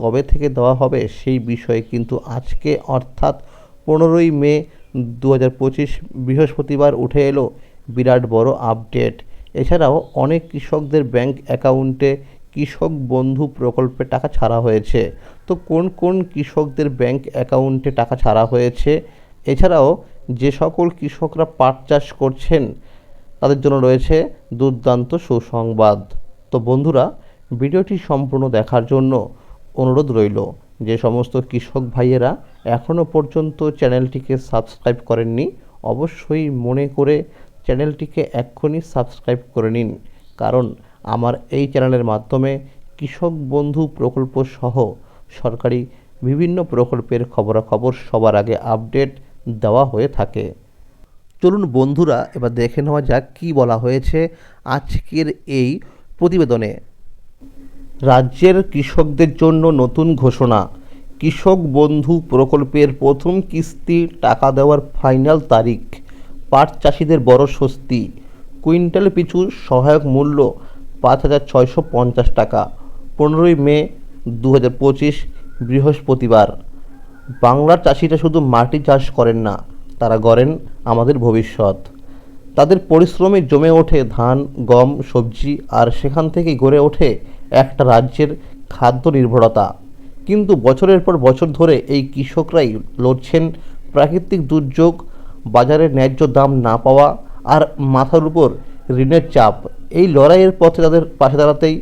কবে থেকে দেওয়া হবে সেই বিষয়ে কিন্তু আজকে, অর্থাৎ পনেরোই মে দু হাজার পঁচিশ বৃহস্পতিবার উঠে এলো বিরাট বড় আপডেট। এছাড়াও অনেক কৃষকদের ব্যাংক অ্যাকাউন্টে কৃষক বন্ধু প্রকল্পে টাকা ছাড়া হয়েছে। তো কোন কোন কৃষকদের ব্যাংক অ্যাকাউন্টে টাকা ছাড়া হয়েছে? এছাড়াও যে সকল কৃষকরা পাট চাষ করছেন, তাদের জন্য রয়েছে দুর্দান্ত সুসংবাদ। তো বন্ধুরা, ভিডিওটি সম্পূর্ণ দেখার জন্য অনুরোধ রইল যে সমস্ত কৃষক ভাইয়েরা এখনও পর্যন্ত চ্যানেলটিকে সাবস্ক্রাইব করেননি, অবশ্যই মনে করে চ্যানেলটিকে এক্ষুনি সাবস্ক্রাইব করে নিন। কারণ আমার এই চ্যানেলের মাধ্যমে কৃষক বন্ধু প্রকল্প সহ সরকারি বিভিন্ন প্রকল্পের খবরাখবর সবার আগে আপডেট দেওয়া হয়ে থাকে। চলুন বন্ধুরা, এবার দেখে নেওয়া যাক কী বলা হয়েছে আজকের এই প্রতিবেদনে। রাজ্যের কৃষকদের জন্য নতুন ঘোষণা। কৃষক বন্ধু প্রকল্পের প্রথম কিস্তি টাকা দেওয়ার ফাইনাল তারিখ। পাট চাষিদের বড় স্বস্তি। কুইন্টাল পিছু সহায়ক মূল্য পাঁচ হাজার ছয়শো পঞ্চাশ টাকা। পনেরোই মে দু হাজার পঁচিশ, বৃহস্পতিবার। বাংলার চাষিরা শুধু মাটি চাষ করেন না, তারা গড়েন আমাদের ভবিষ্যৎ। তাদের পরিশ্রমে জমে ওঠে ধান, গম, সবজি, আর সেখান থেকেই গড়ে ওঠে একটা রাজ্যের খাদ্য নির্ভরতা। কিন্তু বছরের পর বছর ধরে এই কৃষকরাই লড়ছেন প্রাকৃতিক দুর্যোগ, বাজারে ন্যায্য দাম না পাওয়া আর মাথার উপর ঋণের চাপ। এই লড়াইয়ের পথে তাদের পাশে দাঁড়াতেই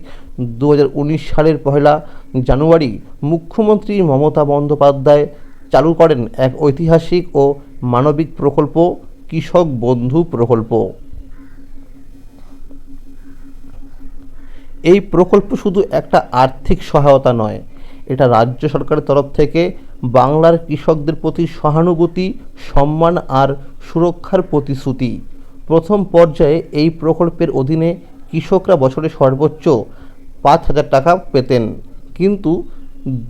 দু হাজার উনিশ সালের পহেলা জানুয়ারি মুখ্যমন্ত্রী মমতা বন্দ্যোপাধ্যায় চালু করেন এক ঐতিহাসিক ও মানবিক প্রকল্প, কৃষক বন্ধু প্রকল্প। এই প্রকল্প শুধু একটা আর্থিক সহায়তা নয়, এটা রাজ্য সরকারের তরফ থেকে বাংলার কৃষকদের প্রতি সহানুভূতি, সম্মান আর সুরক্ষার প্রতিশ্রুতি। প্রথম পর্যায়ে এই প্রকল্পের অধীনে কৃষকরা বছরে সর্বোচ্চ পাঁচ হাজার টাকা পেতেন। কিন্তু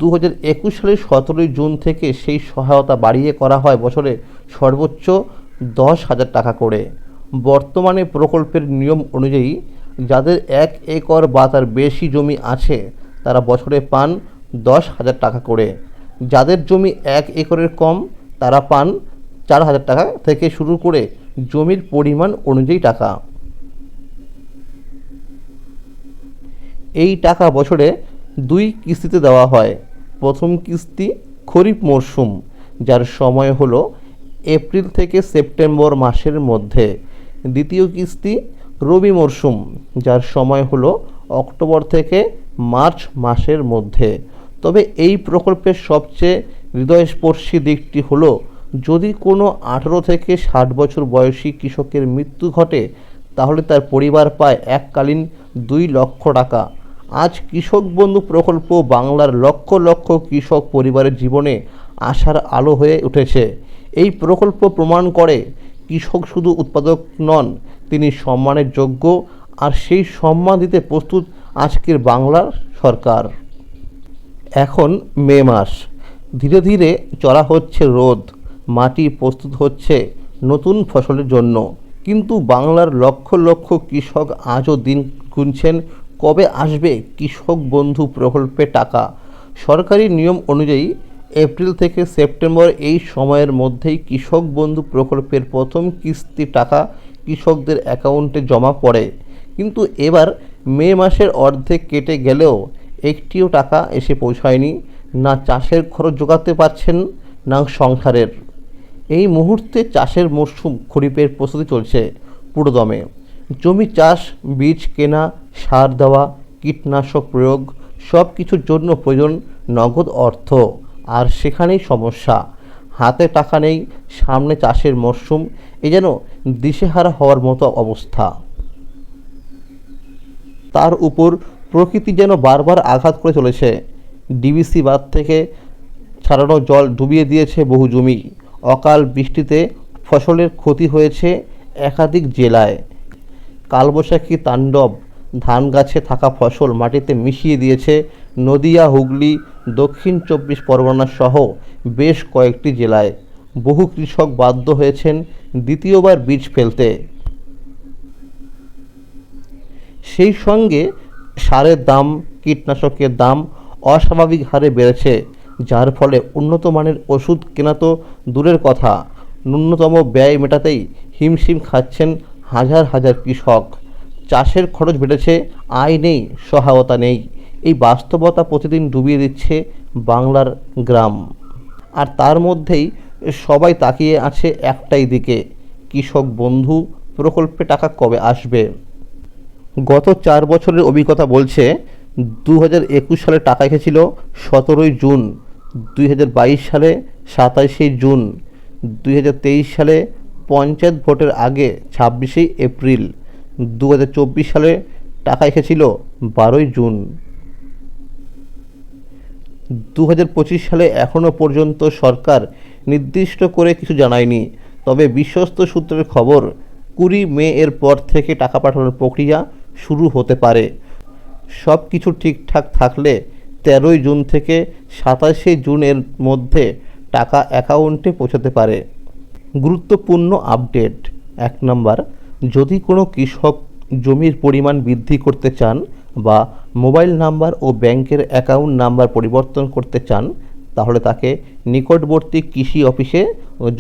দু হাজার একুশ সালের সতেরোই জুন থেকে সেই সহায়তা বাড়িয়ে করা হয় বছরে সর্বোচ্চ দশ হাজার টাকা করে। বর্তমানে প্রকল্পের নিয়ম অনুযায়ী যাদের এক একর বা তার বেশি জমি আছে, তারা বছরে পান দশ হাজার টাকা করে। যাদের জমি এক একরের কম, তারা পান চার হাজার টাকা থেকে শুরু করে জমির পরিমাণ অনুযায়ী টাকা। এই টাকা বছরে দুই কিস্তিতে দেওয়া হয়। প্রথম কিস্তি খরিফ মরশুম যার সময় হলো এপ্রিল থেকে সেপ্টেম্বর মাসের মধ্যে। দ্বিতীয় কিস্তি রবি মরশুম যার সময় হলো অক্টোবর থেকে মার্চ মাসের মধ্যে। তবে এই প্রকল্পের সবচেয়ে হৃদয়স্পর্শী দিকটি হলো, যদি কোনো আঠেরো থেকে ষাট বছর বয়সী কৃষকের মৃত্যু ঘটে, তাহলে তার পরিবার পায় এককালীন দুই লক্ষ টাকা। আজ কৃষক বন্ধু প্রকল্প বাংলার লক্ষ লক্ষ কৃষক পরিবারের জীবনে আশার আলো হয়ে উঠেছে। এই প্রকল্প প্রমাণ করে কৃষক শুধু উৎপাদক নন তিনি সম্মানের যোগ্য আর সেই সম্মান দিতে প্রস্তুত আজকের বাংলার সরকার। এখন মে মাস। ধীরে ধীরে চলা হচ্ছে রোদ। মাটি প্রস্তুত হচ্ছে নতুন ফসলের জন্য। কিন্তু বাংলার লক্ষ লক্ষ কৃষক আজও দিন গুনছেন, কবে আসবে কৃষক বন্ধু প্রকল্পে টাকা? সরকারি নিয়ম অনুযায়ী এপ্রিল থেকে সেপ্টেম্বর এই সময়ের মধ্যেই কৃষক বন্ধু প্রকল্পের প্রথম কিস্তি টাকা কৃষকদের অ্যাকাউন্টে জমা পড়ে। কিন্তু এবার মে মাসের অর্ধেক কেটে গেলেও একটিও টাকা এসে পৌঁছায়নি। না চাষের খরচ জোগাতে পারছেন না সংসারের। এই মুহূর্তে চাষের মরশুম খরিফের প্রস্তুতি চলছে পুরোদমে। জমি চাষ, বীজ কেনা, সার দেওয়া, কীটনাশক প্রয়োগ সব কিছুর জন্য প্রয়োজন নগদ অর্থ। আর সেখানেই সমস্যা। হাতে টাকা নেই, সামনে চাষের মরশুম এ যেন দিশেহারা হওয়ার মতো অবস্থা। তার উপর প্রকৃতি যেন বারবার আঘাত করে চলেছে। ডিবিসি বাঁধ থেকে ছাড়ানো জল ডুবিয়ে দিয়েছে বহু জমি। অকাল বৃষ্টিতে ফসলের ক্ষতি হয়েছে একাধিক জেলায়। কালবৈশাখী তাণ্ডব ধান গাছে থাকা ফসল মাটিতে মিশিয়ে দিয়েছে নদিয়া, হুগলি দক্ষিণ চব্বিশ পরগনা সহ বেশ কয়েকটি জেলায় বহু কৃষক বাধ্য হয়েছেন দ্বিতীয়বার বীজ ফেলতে। সেই সঙ্গে সারের দাম, কীটনাশকের দাম অস্বাভাবিক হারে বেড়েছে, যার ফলে উন্নত মানের ওষুধ কেনা তো দূরের কথা। ন্যূনতম ব্যয় মেটাতেই হিমশিম খাচ্ছেন হাজার হাজার কৃষক। চাষের খরচ বেড়েছে, আয় নেই, সহায়তা নেই। এই বাস্তবতা প্রতিদিন ডুবিয়ে দিচ্ছে বাংলার গ্রাম। আর তার মধ্যেই সবাই তাকিয়ে আছে একটাই দিকে, কৃষক বন্ধু, প্রকল্পে টাকা কবে আসবে? গত চার বছরের অভিজ্ঞতা বলছে দু হাজার একুশ সালে টাকা এসেছিল সতেরোই জুন দুই হাজার বাইশ সালে সাতাশে জুন দুই হাজার তেইশ সালে পঞ্চায়েত ভোটের আগে ছাব্বিশে এপ্রিল দু হাজার চব্বিশ সালে টাকা এসেছিল বারোই জুন। দু হাজার পঁচিশ সালে এখনও পর্যন্ত সরকার নির্দিষ্ট করে কিছু জানায়নি। তবে বিশ্বস্ত সূত্রের খবর, কুড়ি মে এর পর থেকে টাকা পাঠানোর প্রক্রিয়া শুরু হতে পারে। সব কিছু ঠিকঠাক থাকলে তেরোই জুন থেকে সাতাশে জুনের মধ্যে টাকা অ্যাকাউন্টে পৌঁছাতে পারে। গুরুত্বপূর্ণ আপডেট, এক নম্বর, যদি কোনো কৃষক জমির পরিমাণ বৃদ্ধি করতে চান বা মোবাইল নাম্বার ও ব্যাংকের অ্যাকাউন্ট নাম্বার পরিবর্তন করতে চান, তাহলে তাকে নিকটবর্তী কৃষি অফিসে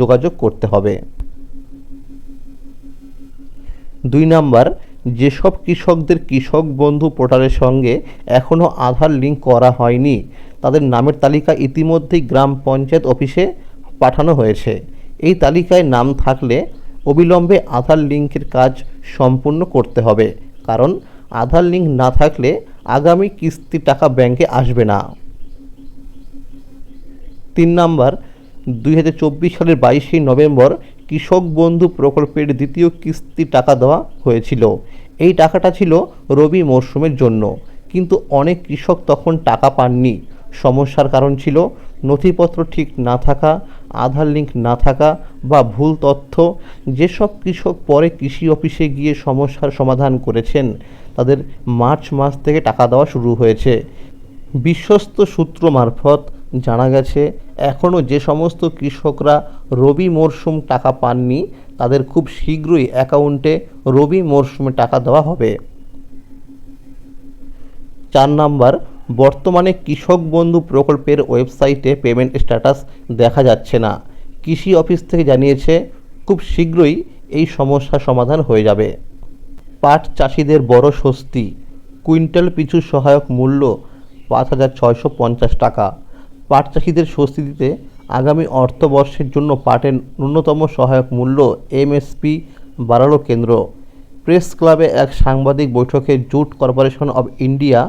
যোগাযোগ করতে হবে। দুই নাম্বার, যেসব কৃষকদের কৃষক বন্ধু পোর্টালের সঙ্গে এখনও আধার লিঙ্ক করা হয়নি, তাদের নামের তালিকা ইতিমধ্যেই গ্রাম পঞ্চায়েত অফিসে পাঠানো হয়েছে। এই তালিকায় নাম থাকলে অবিলম্বে আধার লিঙ্কের কাজ সম্পূর্ণ করতে হবে, কারণ আধার লিঙ্ক না থাকলে আগামী কিস্তি টাকা ব্যাংকে আসবে না। তিন নাম্বার, দুই হাজার সালের বাইশে নভেম্বর কৃষক বন্ধু প্রকল্পের দ্বিতীয় কিস্তি টাকা দেওয়া হয়েছিল। এই টাকাটা ছিল রবি মরশুমের জন্য। কিন্তু অনেক কৃষক তখন টাকা পাননি। সমস্যার কারণ ছিল নথিপত্র ঠিক না থাকা আধার লিঙ্ক না থাকা বা ভুল তথ্য যেসব কৃষক পরে কৃষি অফিসে গিয়ে সমস্যার সমাধান করেছেন, তাদের মার্চ মাস থেকে টাকা দেওয়া শুরু হয়েছে। বিশ্বস্ত সূত্র মারফত জানা গেছে, এখনও যে সমস্ত কৃষকরা রবি মরশুম টাকা পাননি, তাদের খুব শীঘ্রই অ্যাকাউন্টে রবি মরশুমে টাকা দেওয়া হবে। চার নাম্বার বর্তমানে কৃষক বন্ধু প্রকল্পের ওয়েবসাইটে পেমেন্ট স্ট্যাটাস দেখা যাচ্ছে না। কৃষি অফিস থেকে জানিয়েছে, খুব শীঘ্রই এই সমস্যার সমাধান হয়ে যাবে। পাট চাষিদের বড় স্বস্তি। কুইন্টাল পিছু সহায়ক মূল্য পাঁচ হাজার ছয়শো পঞ্চাশ টাকা। পাট চাষিদের স্বস্তি দিতে আগামী অর্থবর্ষের জন্য পাটের ন্যূনতম সহায়ক মূল্য এমএসপি বাড়ালো কেন্দ্র। প্রেস ক্লাবে এক সাংবাদিক বৈঠকে জুট কর্পোরেশন অব ইন্ডিয়া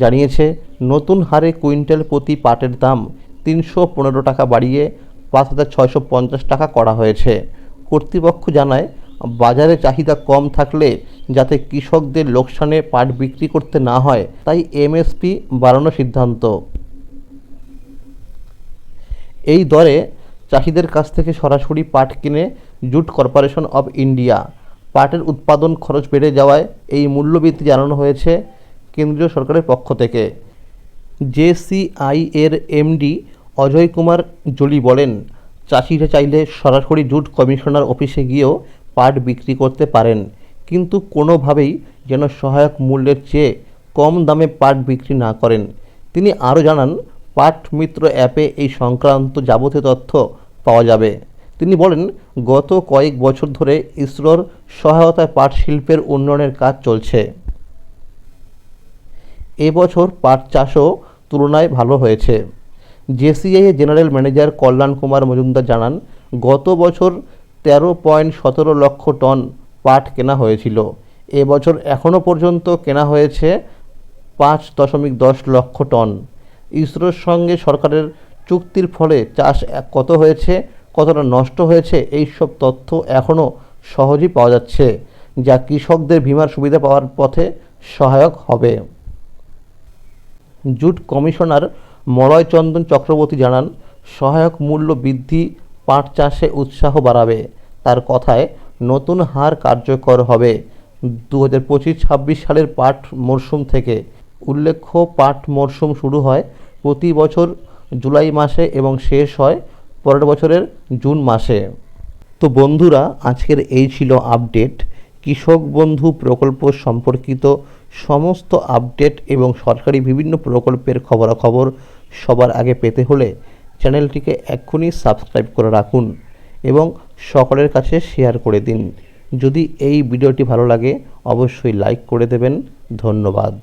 জানিয়েছে, নতুন হারে কুইন্টাল প্রতি পাটের দাম তিনশো পনেরো টাকা বাড়িয়ে পাঁচ হাজার ছয়শো পঞ্চাশ টাকা করা হয়েছে। কর্তৃপক্ষ জানায়, বাজারে চাহিদা কম থাকলে যাতে কৃষকদের লোকসানে পাট বিক্রি করতে না হয়, তাই এমএসপি বাড়ানোর সিদ্ধান্ত। এই দরে চাষিদের কাছ থেকে সরাসরি পাট কিনে জুট কর্পোরেশন অব ইন্ডিয়া। পাটের উৎপাদন খরচ বেড়ে যাওয়ায় এই মূল্যবৃদ্ধি জানানো হয়েছে। কেন্দ্রীয় সরকারের পক্ষ থেকে। জেসিআই এর এমডি অজয় কুমার জলি বলেন, চাষিরা চাইলে সরাসরি জুট কমিশনার অফিসে গিয়েও পাট বিক্রি করতে পারেন, কিন্তু কোনোভাবেই যেন সহায়ক মূল্যের চেয়ে কম দামে পাট বিক্রি না করেন। তিনি আরও জানান, পাট মিত্র অ্যাপে এই সংক্রান্ত যাবতীয় তথ্য পাওয়া যাবে। তিনি বলেন, গত কয়েক বছর ধরে ইসরোর সহায়তায় পাট শিল্পের উন্নয়নের কাজ চলছে। এবছর পাট চাষও তুলনায় ভালো হয়েছে। JCI general manager Kalyan Kumar Majumdar জানান, গত বছর তেরো পয়েন্ট সতেরো লক্ষ টন পাট কেনা হয়েছিল। এবছর এখনও পর্যন্ত কেনা হয়েছে পাঁচ দশমিক দশ লক্ষ টন। ইসরোর সঙ্গে সরকারের চুক্তির ফলে চাষ কত হয়েছে, কতটা নষ্ট হয়েছে এই সব তথ্য এখনও সহজেই পাওয়া যাচ্ছে। যা কৃষকদের বিমার সুবিধা পাওয়ার পথে সহায়ক হবে। জুট কমিশনার মলয় চন্দন চক্রবর্তী জানান, সহায়ক মূল্য বৃদ্ধি, পাট চাষে উৎসাহ বাড়াবে। তার কথায়, নতুন হার কার্যকর হবে। দু হাজার পঁচিশ ছাব্বিশ সালের পাট মরশুম থেকে। উল্লেখ্য, পাট মরশুম শুরু হয় প্রতি বছর জুলাই মাসে এবং শেষ হয় পরের বছরের জুন মাসে। তো বন্ধুরা, আজকের এই ছিল আপডেট। কৃষক বন্ধু প্রকল্প সম্পর্কিত সমস্ত আপডেট এবং সরকারি বিভিন্ন প্রকল্পের খবরাখবর সবার আগে পেতে হলে চ্যানেলটিকে এক্ষুনি সাবস্ক্রাইব করে রাখুন এবং সকলের কাছে শেয়ার করে দিন। যদি এই ভিডিওটি ভালো লাগে, অবশ্যই লাইক করে দেবেন। ধন্যবাদ।